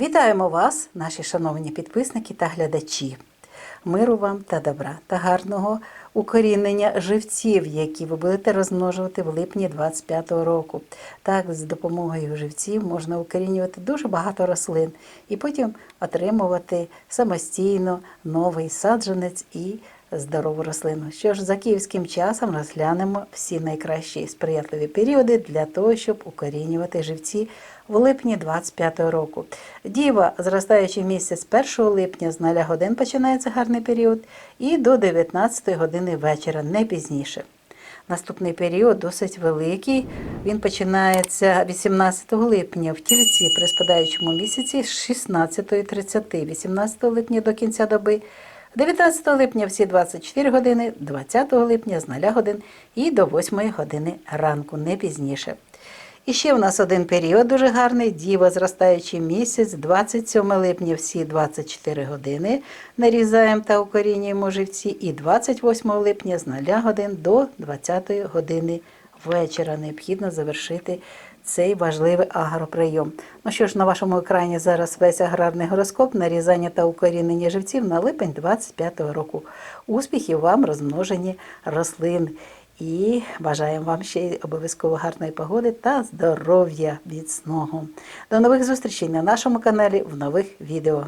Вітаємо вас, наші шановні підписники та глядачі. Миру вам та добра та гарного укорінення живців, які ви будете розмножувати в липні 25-го року. Так, з допомогою живців можна укорінювати дуже багато рослин і потім отримувати самостійно новий саджанець і здорову рослину. Що ж, за київським часом розглянемо всі найкращі сприятливі періоди для того, щоб укорінювати живці в липні 25-го року. Діва, зростаючи місяць 1 липня з 0 годин починається гарний період, і до 19 години вечора, не пізніше. Наступний період досить великий. Він починається 18 липня в тільці при спадаючому місяці з 16.30, 18 липня до кінця доби, 19 липня всі 24 години, 20 липня з 0 годин і до 8 години ранку, не пізніше. І ще в нас один період дуже гарний. Діва, зростаючий місяць, 27 липня всі 24 години нарізаємо та укорінюємо живці, і 28 липня з 0 годин до 20 години вечора необхідно завершити цей важливий агроприйом. Ну що ж, на вашому екрані зараз весь аграрний гороскоп, нарізання та укорінення живців на липень 25-го року. Успіхів вам розмножені рослин. І бажаємо вам ще й обов'язково гарної погоди та здоров'я міцного. До нових зустрічей на нашому каналі в нових відео.